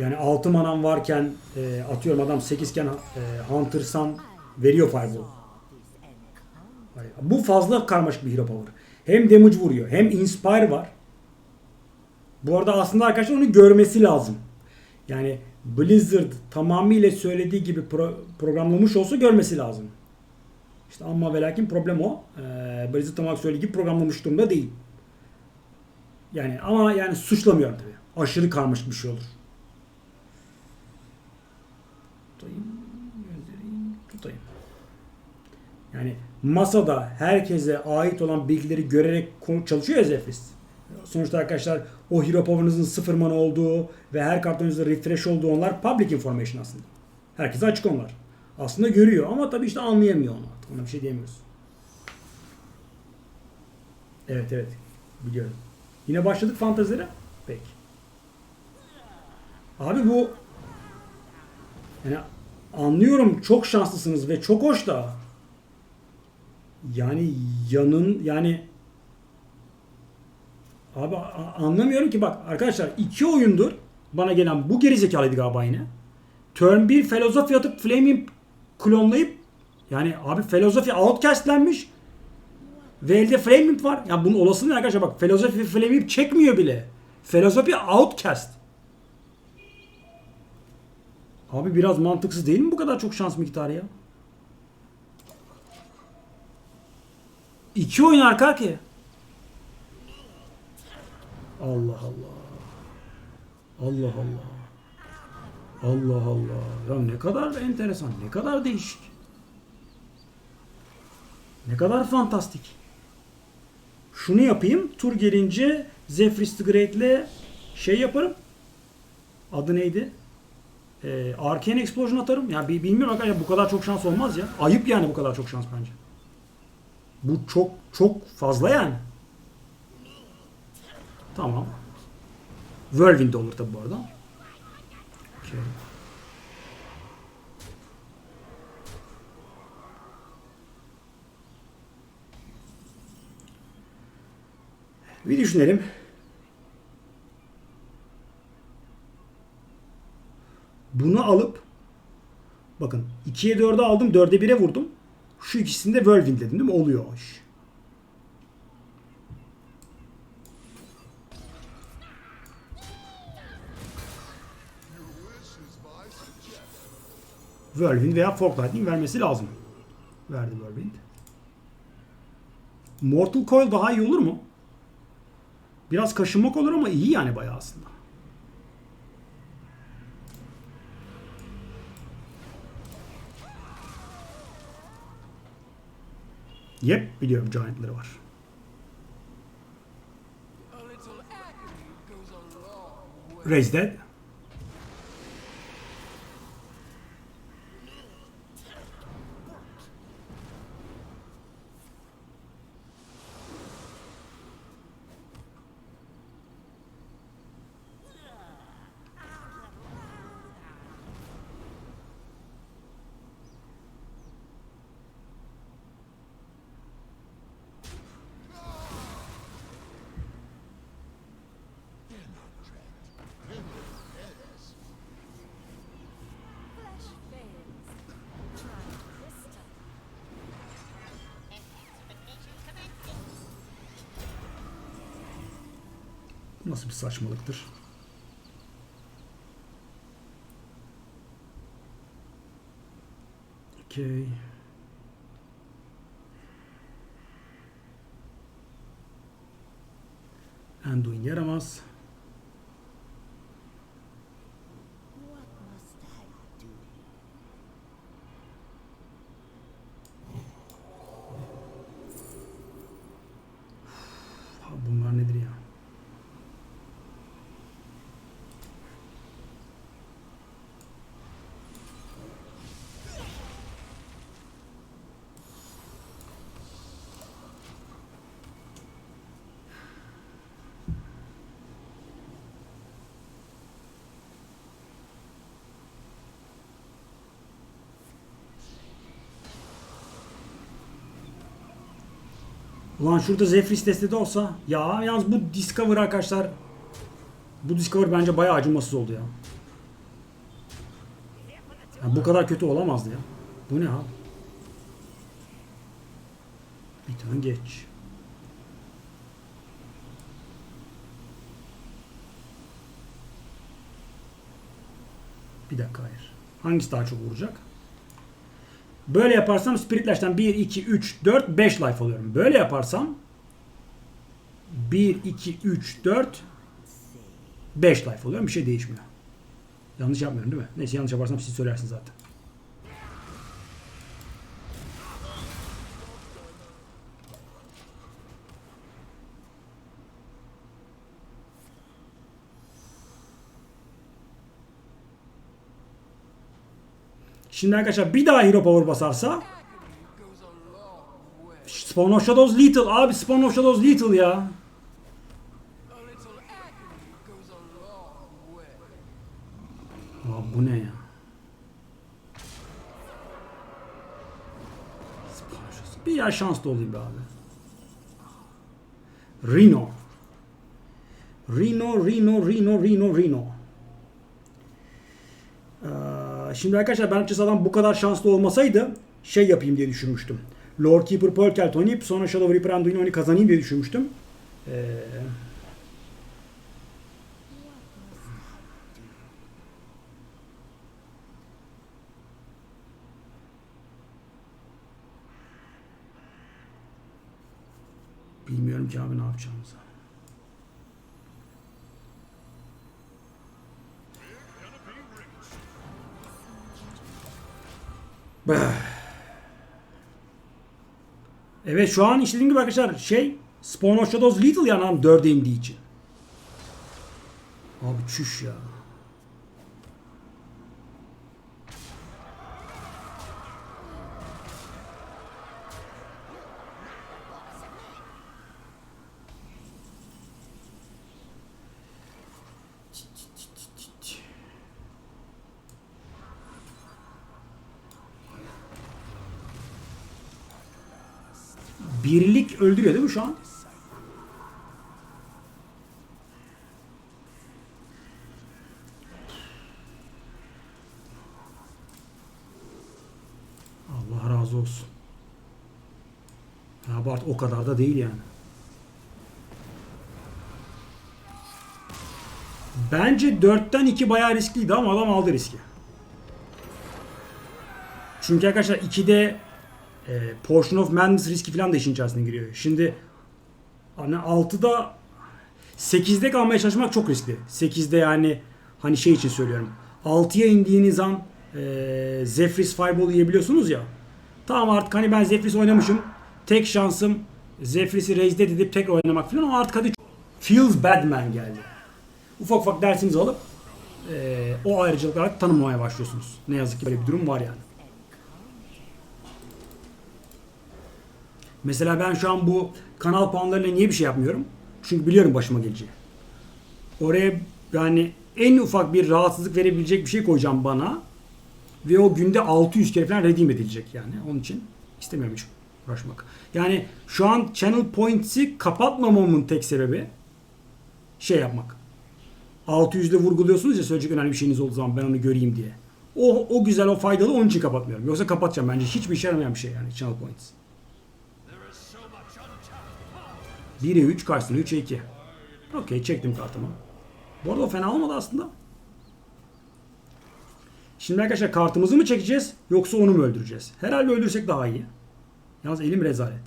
Yani 6 manam varken e, atıyorum adam 8 iken e, Hunter'san veriyor Fireball. Bu fazla karmaşık bir hero power. Hem damage vuruyor hem inspire var. Bu arada aslında arkadaşlar onu görmesi lazım. Yani Blizzard tamamıyla söylediği gibi pro- programlamış olsa görmesi lazım. İşte ama ve lakin problem o. Ee, Blizzard tamam söylediği gibi programlamış durumda değil. Yani ama yani suçlamıyorum tabii. Aşırı karmaşık bir şey olur. Tutayım, göndereyim, tutayım. Yani masada herkese ait olan bilgileri görerek çalışıyor ya Zephyr. Sonuçta arkadaşlar o hero power'ınızın sıfır mana olduğu ve her kartınızda refresh olduğu onlar public information aslında. Herkese açık onlar. Aslında görüyor ama tabii işte anlayamıyor onu artık. Ona bir şey diyemiyoruz. Evet evet. Biliyorum. Yine başladık fantezilere. Peki. Abi bu yani anlıyorum çok şanslısınız ve çok hoş da yani yanın yani abi anlamıyorum ki bak arkadaşlar iki oyundur bana gelen bu gerizekalıydı galiba yine. Turn 1 filozofi atıp Flaming klonlayıp yani abi filozofi outcastlenmiş ve elde Flaming var. Ya bunun olasılığı arkadaşlar bak filozofi Flaming çekmiyor bile. Filozofi outcast. Abi biraz mantıksız değil mi bu kadar çok şans miktarı ya? İki oyun arka. Allah Allah. Allah Allah. Allah Allah. Ya ne kadar enteresan, ne kadar değişik. Ne kadar fantastik. Şunu yapayım. Tur gelince Zephyr the Great'le şey yaparım. Adı neydi? Ee, Arcane Explosion atarım. Ya bi- bilmiyorum arkadaşlar bu kadar çok şans olmaz ya. Ayıp yani bu kadar çok şans bence. Bu çok çok fazla yani. Tamam. Whirlwind olur tabi bu arada. Okey. Bir düşünelim. Bunu alıp bakın 2'ye 4'e aldım 4'e 1'e vurdum. Şu ikisini de Whirlwind dedim değil mi? Oluyor o iş. Whirlwind veya Fork Lightning vermesi lazım. Verdi Whirlwind. Mortal Coil daha iyi olur mu? Biraz kaşınmak olur ama iyi yani bayağı aslında. Yep biliyorum Giant'ları var. Raise Dead. Nasıl bir saçmalıktır? Okey. Anduin yaramaz. Ulan şurada Zephyr destede olsa ya yalnız bu Discover arkadaşlar bu Discover bence bayağı acımasız oldu ya. Ya bu kadar kötü olamazdı ya. Bu ne abi? Bir tane geç. Bir dakika hayır. Hangisi daha çok vuracak? Böyle yaparsam Spirit Lash'tan 1, 2, 3, 4, 5 life alıyorum. Böyle yaparsam 1, 2, 3, 4, 5 life alıyorum. Bir şey değişmiyor. Yanlış yapmıyorum değil mi? Neyse yanlış yaparsam siz söylersiniz zaten. Şimdi arkadaşlar bir daha Hero Power basarsa Spawn of Shadows Lethal abi Spawn of Shadows Lethal ya. Abi bu ne ya? Bir yer şanslı olayım be abi. Reno. Reno, Reno, Reno, Reno, Reno. Ee, şimdi arkadaşlar ben açıkçası adam bu kadar şanslı olmasaydı şey yapayım diye düşünmüştüm. Lord Keeper Polkelt oynayıp sonra Shadow Reaper Anduin'i kazanayım diye düşünmüştüm. Ee, bilmiyorum ki abi ne yapacağımızı. Evet şu an işlediğim gibi arkadaşlar şey Spawn of Shadows yani adam 4'e indiği için. Abi çüş ya. Öldürüyor değil mi şu an? Allah razı olsun. Ya Bart o kadar da değil yani. Bence 4'ten 2 bayağı riskliydi ama adam aldı riski. Çünkü arkadaşlar 2'de e, Portion of Madness riski falan da işin içerisine giriyor. Şimdi hani 6'da 8'de kalmaya çalışmak çok riskli. 8'de yani hani şey için söylüyorum. 6'ya indiğiniz an e, Zephyrs Fireball yiyebiliyorsunuz ya. Tamam artık hani ben Zephyrs oynamışım. Tek şansım Zephyr's'i raise edip tekrar oynamak falan. O artık hadi Feels Bad Man geldi. Ufak ufak dersinizi alıp e, o ayrıcalıkları tanımlamaya başlıyorsunuz. Ne yazık ki böyle bir durum var yani. Mesela ben şu an bu kanal puanlarıyla niye bir şey yapmıyorum? Çünkü biliyorum başıma geleceği. Oraya yani en ufak bir rahatsızlık verebilecek bir şey koyacağım bana. Ve o günde 600 kere falan redeem edilecek yani. Onun için istemiyorum hiç uğraşmak. Yani şu an channel points'i kapatmamamın tek sebebi şey yapmak. 600'de vurguluyorsunuz ya söyleyecek önemli bir şeyiniz olduğu zaman ben onu göreyim diye. O, o güzel, o faydalı onun için kapatmıyorum. Yoksa kapatacağım bence. Hiçbir işe yaramayan bir şey yani channel points. 1'e 3 karşısına 3'e 2. Okey çektim kartımı. Bu arada o fena olmadı aslında. Şimdi arkadaşlar kartımızı mı çekeceğiz yoksa onu mu öldüreceğiz? Herhalde öldürsek daha iyi. Yalnız elim rezalet.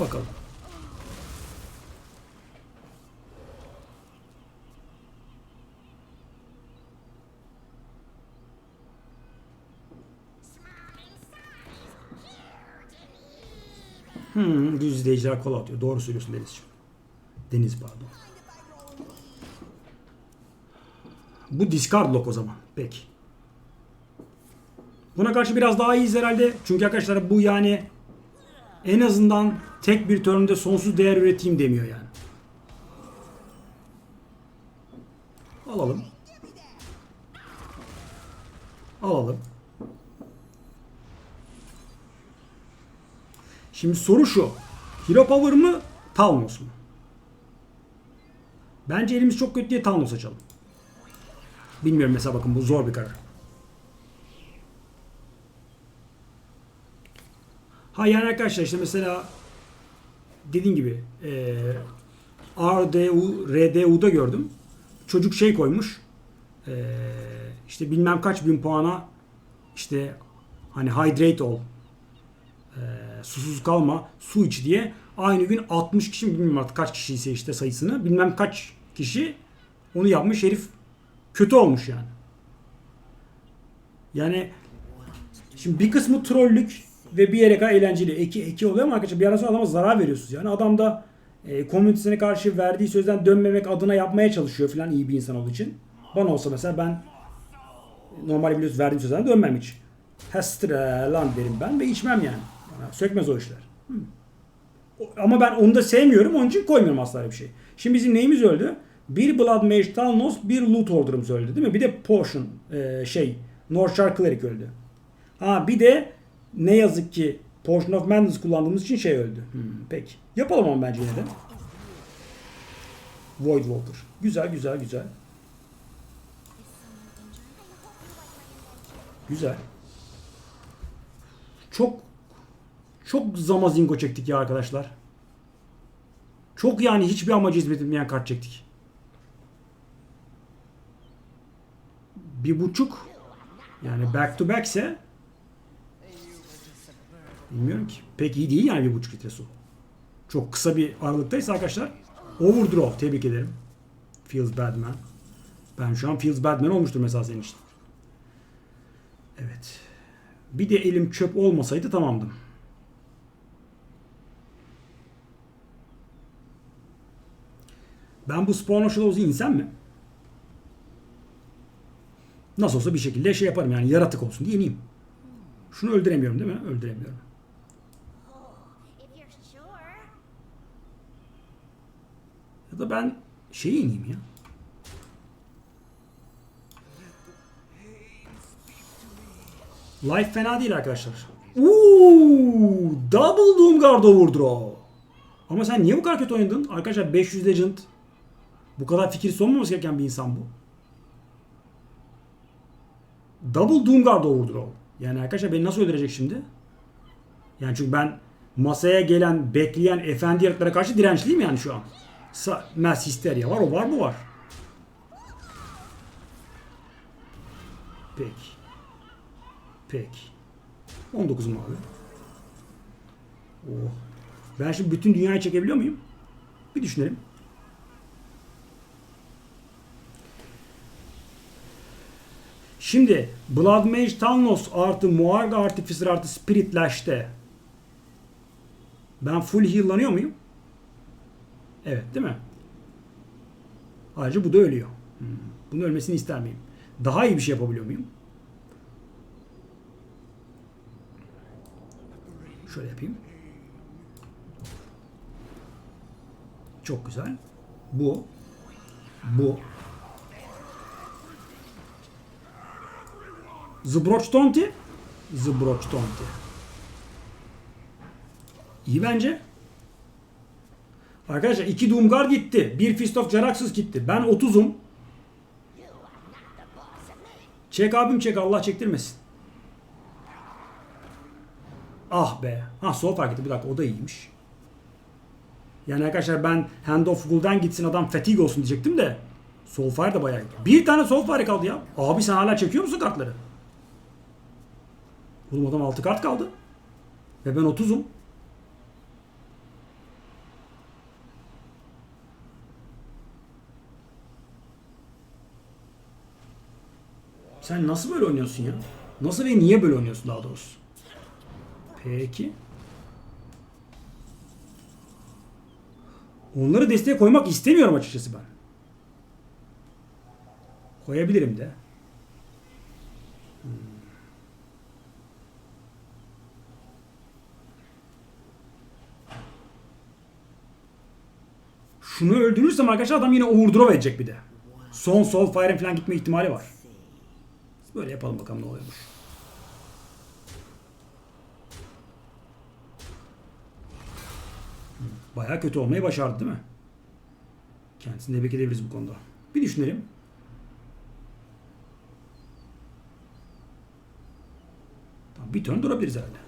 Bakalım. Hmm, düz izleyiciler kol atıyor. Doğru söylüyorsun Denizciğim. Deniz pardon. Bu discard lock o zaman. Peki. Buna karşı biraz daha iyiyiz herhalde. Çünkü arkadaşlar bu yani en azından tek bir turn'de sonsuz değer üreteyim demiyor yani. Alalım. Alalım. Şimdi soru şu. Hero Power mı? Talnos mu? Bence elimiz çok kötü diye Talnos açalım. Bilmiyorum mesela bakın bu zor bir karar. Ha yani arkadaşlar işte mesela dediğim gibi eee RDU, RDU'da gördüm. Çocuk şey koymuş. Eee işte bilmem kaç bin puana işte hani hydrate ol. Eee, susuz kalma, su iç diye aynı gün 60 kişi mi bilmiyorum artık kaç kişiyse işte sayısını bilmem kaç kişi onu yapmış herif kötü olmuş yani. Yani şimdi bir kısmı trollük ve bir yere kadar eğlenceli. Eki, eki oluyor ama arkadaşlar bir yerden sonra adama zarar veriyorsunuz. Yani adam da e, komünitesine karşı verdiği sözden dönmemek adına yapmaya çalışıyor falan iyi bir insan olduğu için. Bana olsa mesela ben normal biliyorsunuz verdiğim sözden dönmem hiç. Hestre lan derim ben ve içmem yani. Bana sökmez o işler. Hı. Ama ben onu da sevmiyorum onun için koymuyorum asla bir şey. Şimdi bizim neyimiz öldü? Bir Blood Mage Talnos, bir Loot Order'ımız öldü değil mi? Bir de Potion e, şey Northshire Cleric öldü. Ha bir de ne yazık ki Portion of Madness kullandığımız için şey öldü. Hmm, peki. Yapalım ama bence yine de. Void Walker. Güzel güzel güzel. Güzel. Çok çok zamazingo çektik ya arkadaşlar. Çok yani hiçbir amacı hizmet kart çektik. Bir buçuk yani back to back ise bilmiyorum ki. Pek iyi değil yani bir buçuk litre su. Çok kısa bir aralıktaysa arkadaşlar overdraw tebrik ederim. Feels bad man. Ben şu an feels bad man olmuştur mesela senin için. Evet. Bir de elim çöp olmasaydı tamamdım. Ben bu Spawn Shadows'u insem mi? Nasıl olsa bir şekilde şey yaparım yani yaratık olsun diye ineyim. Şunu öldüremiyorum değil mi? Öldüremiyorum. Ya da ben şeyi ineyim ya. Life fena değil arkadaşlar. Uuu, double Doomguard overdraw. Ama sen niye bu kadar kötü oynadın? Arkadaşlar 500 Legend. Bu kadar fikir olmaması gereken bir insan bu. Double Doomguard overdraw. Yani arkadaşlar beni nasıl öldürecek şimdi? Yani çünkü ben masaya gelen, bekleyen efendi yaratıklara karşı dirençliyim yani şu an. Sa Mass Hysteria var, o var bu var. Peki. Peki. 19'um abi. Oh. Ben şimdi bütün dünyayı çekebiliyor muyum? Bir düşünelim. Şimdi Blood Mage Talnos artı Moarg Artificer artı Spirit Lash'te ben full heal'lanıyor muyum? Evet değil mi? Ayrıca bu da ölüyor. Hmm. Bunun ölmesini ister miyim? Daha iyi bir şey yapabiliyor muyum? Şöyle yapayım. Çok güzel. Bu. Bu. Zbroç Tonti. İyi bence. Arkadaşlar iki Doomgar gitti. Bir Fist of gitti. Ben 30'um. Çek abim çek Allah çektirmesin. Ah be. Ha sol fark etti. Bir dakika o da iyiymiş. Yani arkadaşlar ben Hand of Gul'dan gitsin adam fatigue olsun diyecektim de. Soulfire da bayağı. Bir tane Soulfire kaldı ya. Abi sen hala çekiyor musun kartları? Oğlum adam 6 kart kaldı. Ve ben 30'um. Sen nasıl böyle oynuyorsun ya? Nasıl ve niye böyle oynuyorsun daha doğrusu? Peki. Onları desteğe koymak istemiyorum açıkçası ben. Koyabilirim de. Şunu öldürürsem arkadaşlar adam yine overdrove edecek bir de. Son sol fire'in falan gitme ihtimali var. Böyle yapalım bakalım ne oluyormuş. Baya kötü olmayı başardı değil mi? Kendisini tebrik edebiliriz bu konuda. Bir düşünelim. Tamam, bir turn durabiliriz herhalde.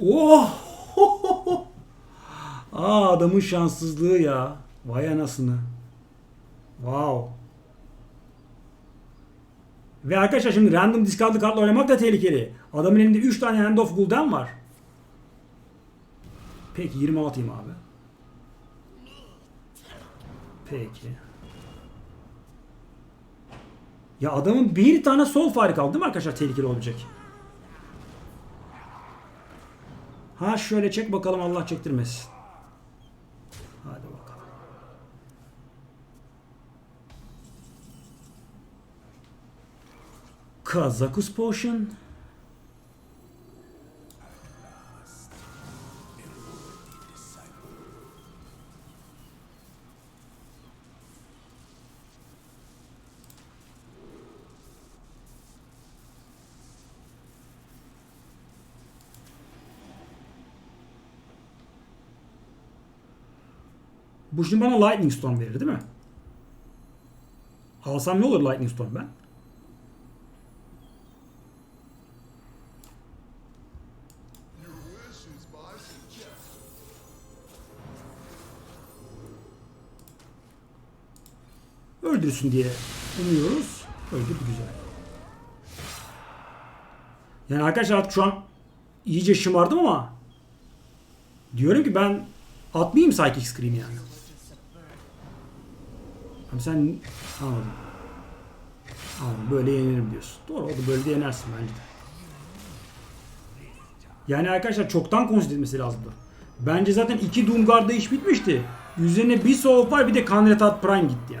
Oh! Aa adamın şanssızlığı ya. Vay anasını. Wow. Ve arkadaşlar şimdi random discardlı kartla oynamak da tehlikeli. Adamın elinde 3 tane Hand of Gul'den var. Peki 20 atayım abi. Peki. Ya adamın bir tane sol fare kaldı değil mi arkadaşlar tehlikeli olacak. Ha şöyle çek bakalım Allah çektirmesin. Hadi bakalım. Kazakus Potion. Bu şimdi bana Lightning Storm verir değil mi? Alsam ne olur Lightning Storm ben? Öldürsün diye umuyoruz. Öldürdü güzel. Yani arkadaşlar artık şu an iyice şımardım ama diyorum ki ben atmayayım Psychic Scream yani. Abi sen anladım. Anladım. Böyle yenirim diyorsun. Doğru oldu. Böyle de yenersin bence de. Yani arkadaşlar çoktan consider etmesi lazımdı. Bence zaten iki Doomguard'da iş bitmişti. Üzerine bir Soul var bir de Kanretat Prime gitti